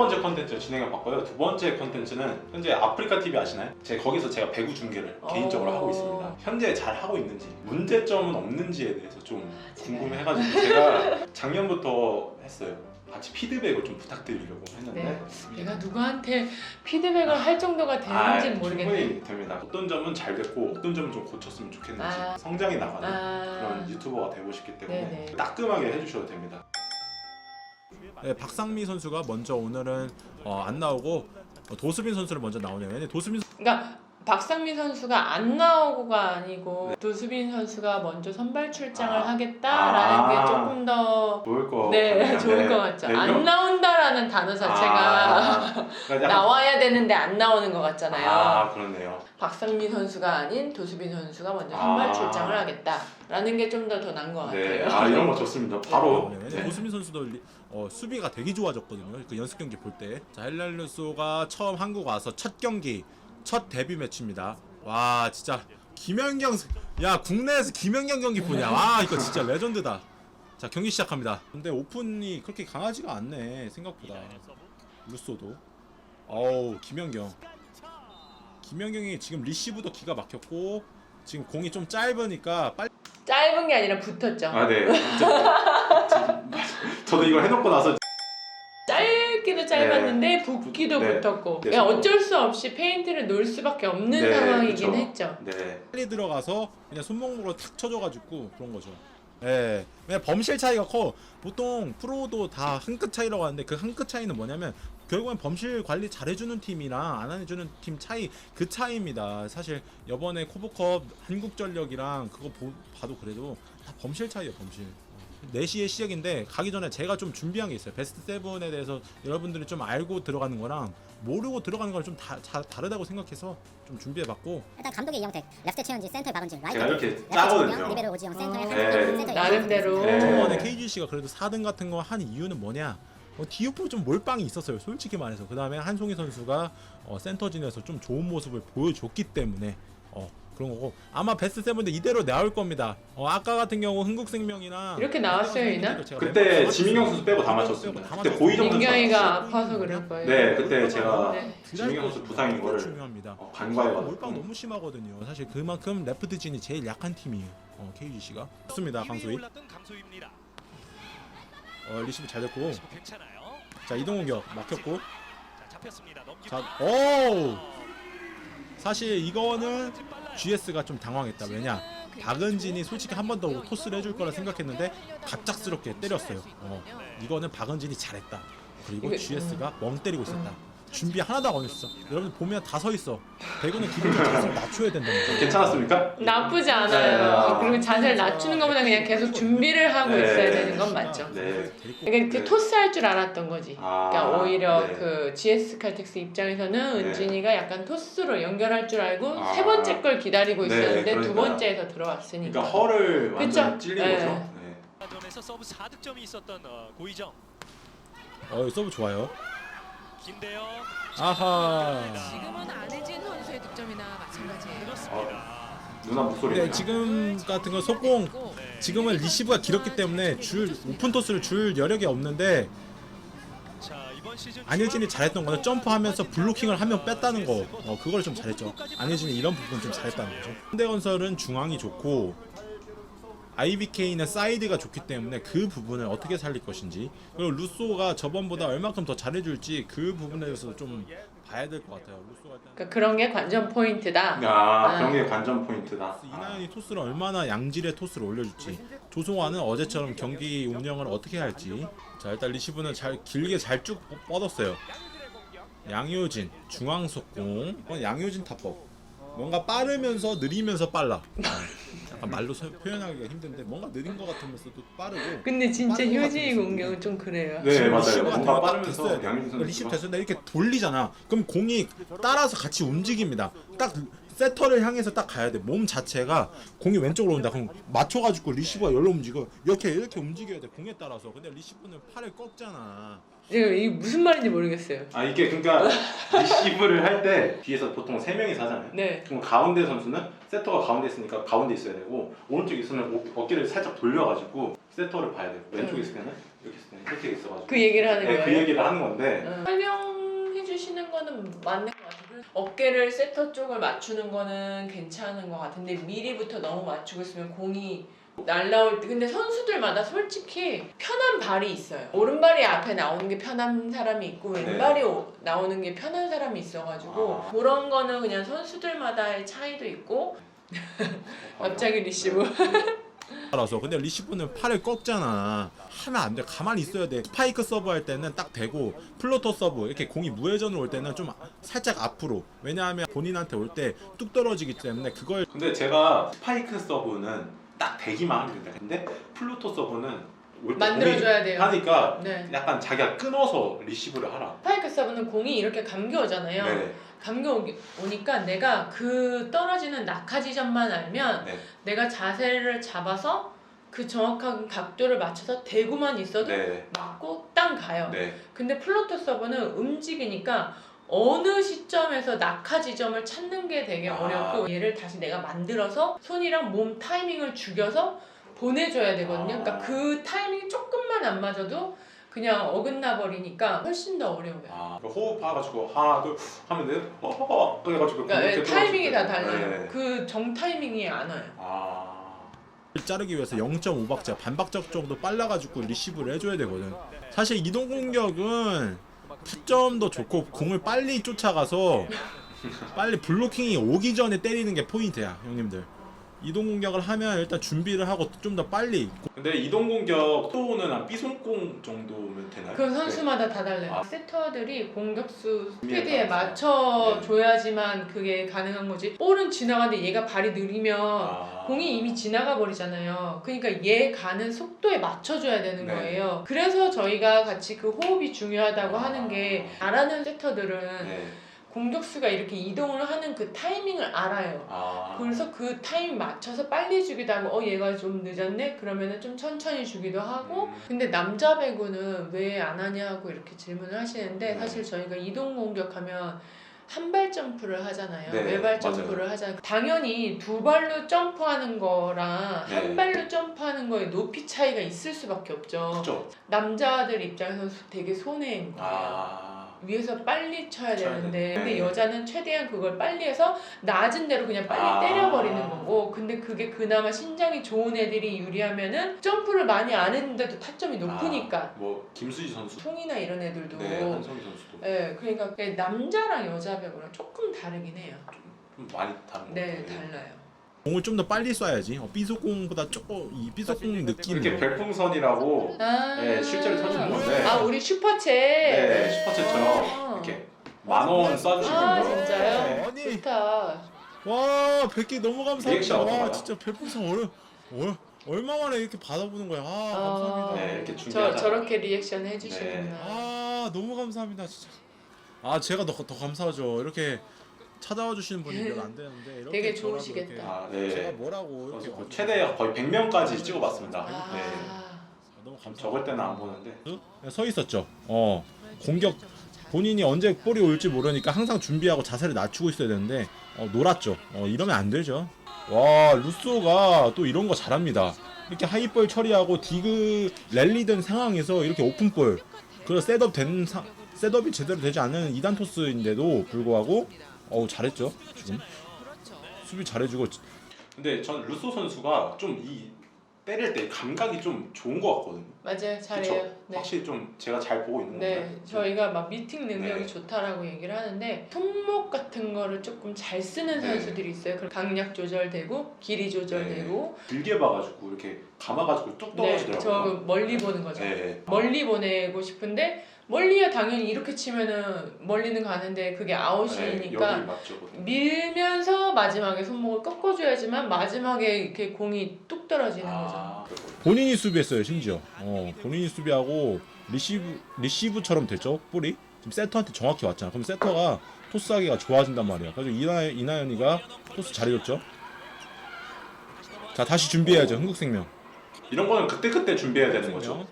번째 컨텐츠 진행해 봤고요. 두 번째 컨텐츠는 현재 아프리카 TV 아시나요? 제 거기서 제가 배구 중계를 어. 개인적으로 하고 있습니다. 현재 잘 하고 있는지 문제점은 없는지에 대해서 좀 아. 궁금해가지고 제가 작년부터 했어요. 같이 피드백을 좀 부탁드리려고 했는데 네. 내가 누구한테 피드백을 할 정도가 되는지는 모르겠네. 아, 충분히 됩니다. 어떤 점은 잘 됐고 어떤 점은 좀 고쳤으면 좋겠는지 아. 성장이 나가는 아, 그런 유튜버가 되고 싶기 때문에 네네. 따끔하게 해주셔도 됩니다. 네, 박상미 선수가 먼저 오늘은 어, 안 나오고 어, 도수빈 선수를 먼저 나오네요. 왜냐면 도수빈 그러니까 박상민 선수가 안 나오고가 아니고 네. 도수빈 선수가 먼저 선발 출장을 아. 하겠다라는 아. 게 조금 더 좋을 거 네, 같네요. 좋을 네. 것 같죠. 네, 안 이런- 나온다라는 단어 자체가 아, 그러니까 나와야 되는데 안 나오는 것 같잖아요. 아 그렇네요. 박상민 선수가 아닌 도수빈 선수가 먼저 아. 선발 출장을 하겠다라는 게 좀 더더 나은 것 네, 같아요. 아 이런 거 좋습니다. 바로 나오네요. 왜냐면 도수빈 선수도 리- 어, 수비가 되게 좋아졌거든요. 그 연습 경기 볼 때. 자, 헬랄루소가 처음 한국 와서 첫 경기, 첫 데뷔 매치입니다. 와, 진짜 김연경 스- 야, 국내에서 김연경 경기 보냐? 와, 이거 진짜 레전드다. 자, 경기 시작합니다. 근데 오픈이 그렇게 강하지가 않네. 생각보다. 루소도. 어우, 김연경. 김연경이 지금 리시브도 기가 막혔고 지금 공이 좀 짧으니까 빨리 짧은 게 아니라 붙었죠. 아 네. 진짜- 저도 이걸 해놓고 나서 짧기도 짧았는데 붓기도 네. 붙었고 네, 그냥 저도. 어쩔 수 없이 페인트를 놓을 수밖에 없는 네, 상황이긴 그쵸. 했죠. 네. 빨리 들어가서 그냥 손목으로 탁 쳐줘가지고 그런 거죠. 예, 그냥 범실 차이가 커. 보통 프로도 다 한 끗 차이라고 하는데 그 한 끗 차이는 뭐냐면 결국엔 범실 관리 잘해주는 팀이랑 안 해주는 팀 차이 그 차이입니다. 사실 이번에 코보컵 한국전력이랑 그거 보, 봐도 그래도 다 범실 차이예요, 범실. 4시에 시작인데 가기 전에 제가 좀 준비한 게 있어요. 베스트 세븐에 대해서 여러분들이 좀 알고 들어가는 거랑 모르고 들어가는 거랑 좀 다, 다, 다르다고 생각해서 좀 준비해봤고 일단 감독이 이영택, 레프트 최현지, 센터 박은진, 라이트 제가 이렇게 짜거든요. 리베로 오지영, 센터에 어. 한국인, 네. 센터에 나름대로. 이영택. 네. 저번에 KGC가 그래도 4등 같은 거 한 이유는 뭐냐? 어, 디오프 좀 몰빵이 있었어요. 솔직히 말해서. 그 다음에 한송이 선수가 어, 센터진에서 좀 좋은 모습을 보여줬기 때문에 어, 그런 거고 아마 베스트 세븐도 이대로 나올 겁니다. 어, 아까 같은 경우 흥국생명이나 이렇게 나왔어요, 이나? 그때 지민경 선수 빼고 다 맞췄습니다. 그때 고이정 선수 민경이가. 아파서 그럴 거예요. 네, 그때 제가 네. 지민경 선수 부상인 거를 중요합니다. 어, 간과해가지고 몰빵 너무 심하거든요. 사실 그만큼 레프트 진이 제일 약한 팀이에요. 어, KGC가. 좋습니다, 강소희. 올랐던 강소희입니다. 어, 리시브 잘 됐고. 괜찮아요. 자, 이동 공격 막혔고. 자, 잡혔습니다. 넘기고. 자, 오! 사실 이거는 GS가 좀 당황했다. 왜냐? 박은진이 솔직히 한 번 더 토스를 해줄 거라 생각했는데 갑작스럽게 때렸어요. 어, 이거는 박은진이 잘했다. 그리고 GS가 멍 때리고 있었다. 준비 하나도 안 했어. 여러분 보면 다 서 있어. 배구는 기본적으로 자세를 낮춰야 된다는 거죠. 괜찮았습니까? 나쁘지 네. 않아요. 그리고 자세를 낮추는 것보다 그냥 계속 준비를 하고 네. 있어야 되는 건 맞죠. 네. 그러니까 그 네. 토스 할 줄 알았던 거지. 아, 그러니까 오히려 네. 그 GS 칼텍스 입장에서는 네. 은진이가 약간 토스로 연결할 줄 알고 아. 세 번째 걸 기다리고 네, 있었는데 두 그러니까요. 번째에서 들어왔으니까. 그러니까 허를 완전 그쵸? 찔린 네. 거죠. 네. 전에서 서브 4득점이 있었던 어, 고이정. 어, 서브 좋아요. 김대영. 아하. 지금은 안혜진 선수의 득점이나 마찬가지예요. 그렇습니다. 누나 목소리. 근데 지금 같은 건 속공 네. 지금은 리시브가 길었기 때문에 줄 오픈 토스를 줄 여력이 없는데 자, 이번 시즌 안효진이 잘했던 거는 점프하면서 블로킹을 하면 뺐다는 거. 어, 그걸 좀 잘했죠. 안효진이 이런 부분 좀 잘했다는 거죠. 현대건설은 중앙이 좋고 IBK는 사이드가 좋기 때문에 그 부분을 어떻게 살릴 것인지 그리고 루소가 저번보다 얼마큼 더 잘해줄지 그 부분에 대해서 좀 봐야 될 것 같아요. 루소가 일단 그러니까 그런 게 관전 포인트다. 아, 그런 게 관전 포인트다. 아, 이나연이 토스를 얼마나 양질의 토스를 올려줄지 조성환은 어제처럼 경기 운영을 어떻게 할지 자 일단 리시브는 잘 길게 잘 쭉 뻗었어요 양효진 중앙 속공 양효진 타법 뭔가 빠르면서 느리면서 빨라 약간 말로 서- 표현하기가 힘든데 뭔가 느린 것 같으면서도 빠르고 근데 진짜 빠른 것 효진이 공격은 좀 그래요. 네, 지금 맞아요. 리시브가 뭔가 딱 빠르면서 리시브 때 이렇게 돌리잖아. 그럼 공이 따라서 같이 움직입니다. 딱 세터를 향해서 딱 가야 돼. 몸 자체가 공이 왼쪽으로 온다. 그럼 맞춰가지고 리시브가 열로 움직여. 이렇게 이렇게 움직여야 돼. 공에 따라서. 근데 리시브는 팔을 꺾잖아. 이거 이게 무슨 말인지 모르겠어요. 아 이게 그러니까 리시브를 할 때 뒤에서 보통 세 명이서 하잖아요. 네. 그럼 가운데 선수는 세터가 가운데 있으니까 가운데 있어야 되고 오른쪽에 있으면 어- 어깨를 살짝 돌려가지고 세터를 봐야 돼요. 왼쪽에 음. 있을 때는 이렇게 있어요. 이렇게 있어가지고. 그 얘기를 하는 네, 거예요? 그 얘기를 하는 건데 응. 설명해 주시는 거는 맞는 어깨를 세터 쪽을 맞추는 거는 괜찮은 것 같은데 미리부터 너무 맞추고 있으면 공이 날라올 때 근데 선수들마다 솔직히 편한 발이 있어요. 오른발이 앞에 나오는 게 편한 사람이 있고 네. 왼발이 오- 나오는 게 편한 사람이 있어가지고 아. 그런 거는 그냥 선수들마다의 차이도 있고 갑자기 리시브 따라서 근데 리시브는 팔을 꺾잖아 하면 안돼 가만히 있어야 돼 스파이크 서브 할 때는 딱 대고 플로터 서브 이렇게 공이 무회전으로 올 때는 좀 살짝 앞으로 왜냐하면 본인한테 올 때 뚝 떨어지기 때문에 그걸 근데 제가 스파이크 서브는 딱 대기만 하면 된다. 근데 플루토 서브는 만들어줘야 돼요. 하니까 네. 약간 자기가 끊어서 리시브를 하라. 스파이크 서브는 공이 이렇게 감겨오잖아요. 네. 감겨오니까 내가 그 떨어지는 낙하 지점만 알면 네. 내가 자세를 잡아서 그 정확한 각도를 맞춰서 대구만 있어도 네. 맞고 땅 가요. 네. 근데 플로터 서브는 움직이니까 어느 시점에서 낙하 지점을 찾는 게 되게 아. 어렵고 얘를 다시 내가 만들어서 손이랑 몸 타이밍을 죽여서 보내줘야 되거든요. 아. 그러니까 그 타이밍이 조금만 안 맞아도 그냥 어긋나 버리니까 훨씬 더 어려워요. 아, 호흡해가지고 하나 둘 하면 돼. 허허 그래가지고 그러니까 그렇게 타이밍이 다. 달라요. 네. 그정 타이밍이 안 와요. 아. 자르기 위해서 0.5박자 반박자 정도 빨라가지고 리시브를 해줘야 되거든 사실 이동 공격은 타점도 좋고 공을 빨리 쫓아가서 빨리 블로킹이 오기 전에 때리는 게 포인트야 형님들 이동 공격을 하면 일단 준비를 하고 좀 더 빨리 근데 이동 공격 또는 한 삐손공 정도면 되나요? 그 선수마다 다 달라요. 아. 세터들이 공격수 스피드에. 맞춰 줘야지만 그게 가능한 거지. 볼은 지나가는데 얘가 발이 느리면 아. 공이 이미 지나가 버리잖아요. 그러니까 얘 가는 속도에 맞춰줘야 되는 네. 거예요. 그래서 저희가 같이 그 호흡이 중요하다고 아. 하는 게 잘하는 세터들은 네. 공격수가 이렇게 이동을 하는 그 타이밍을 알아요. 아. 그래서 그 타임 맞춰서 빨리 주기도 하고 어 얘가 좀 늦었네 그러면은 좀 천천히 주기도 하고 음. 근데 남자 배구는 왜 안 하냐고 이렇게 질문을 하시는데 네. 사실 저희가 이동 공격하면 한발 점프를 하잖아요 네, 외발 맞아요. 점프를 하잖아요 당연히 두 발로 점프하는 거랑 네. 한 발로 점프하는 거에 높이 차이가 있을 수밖에 없죠 그죠? 남자들 입장에서 되게 손해인 거예요 아. 위에서 빨리 쳐야 쳐야 되는데 돼. 근데 네. 여자는 최대한 그걸 빨리 해서 낮은 대로 그냥 빨리 아. 때려버리는 거고 근데 그게 그나마 신장이 좋은 애들이 유리하면은 점프를 많이 안 했는데도 타점이 높으니까 아, 뭐 김수지 선수. 송이나 이런 애들도 네. 한성희 선수도 예, 그러니까 그게 남자랑 여자 배구랑 조금 다르긴 해요 좀 많이 다른 것네 같아요. 달라요 공을 좀 더 빨리 쏴야지 어, 삐소공보다 조금 이 삐소공 이렇게 느낌으로 별풍선이라고 아, 네, 실제로 쳐주는 건데. 아 우리 슈퍼챗 네, 만원 쏴주시면 아. 진짜요? 네. 아니 좋다 와 100개 너무 감사합니다 와 어떤가요? 진짜 별풍선 얼, 얼, 얼마 만에 이렇게 받아보는 거야 아 감사합니다 네, 이렇게 저 준비하자. 저렇게 리액션 해주시는구나 네. 아 너무 감사합니다 진짜 아 제가 더, 더 감사하죠 이렇게 찾아와 주시는 분이 몇 안 되는데 이렇게 되게 저라도 좋으시겠다. 이렇게 아, 네. 제가 뭐라고 그래서 이렇게 뭐 최대 거의 100명까지 찍어봤습니다. 네. 아. 너무 감사 적을 때는 안 보는데. 서 있었죠 어 공격 본인이 언제 볼이 올지 모르니까 항상 준비하고 자세를 낮추고 있어야 되는데 어, 놀았죠. 어, 이러면 안 되죠. 와 루소가 또 이런 거 잘합니다. 이렇게 하이볼 처리하고 디그 랠리된 상황에서 이렇게 오픈볼 그리고 셋업 된 상, 셋업이 제대로 되지 않는 2단 토스인데도 불구하고 어우 잘했죠 지금. 수비 잘해주고 근데 전 루소 선수가 좀이 때릴 때 감각이 좀 좋은 것 같거든요. 맞아요, 잘해요. 네. 확실히 좀 제가 잘 보고 있는 네, 건데. 저희가 막 미팅 능력이 네. 좋다라고 얘기를 하는데 손목 같은 거를 조금 잘 쓰는 네. 선수들이 있어요. 그럼 강약 조절되고 길이 조절되고. 길게 봐가지고 이렇게 감아가지고 뚝 네, 떨어지더라고요. 저 멀리 보는 거죠. 네. 멀리 보내고 싶은데 멀리야 당연히 이렇게 치면은 멀리는 가는데 그게 네, 아웃이니까. 보통. 밀면서 마지막에 손목을 꺾어줘야지만 마지막에 이렇게 공이 뚝 떨어지는 거죠. 아, 본인이 수비했어요 심지어 어, 본인이 수비하고 리시브 리시브처럼 됐죠 볼이 지금 세터한테 정확히 왔잖아 그럼 세터가 토스하기가 좋아진단 말이야 그래서 이나, 이나연이가 토스 잘해줬죠 자 다시 준비해야죠 흥국생명 이런 거는 그때 그때 준비해야 되는 거죠.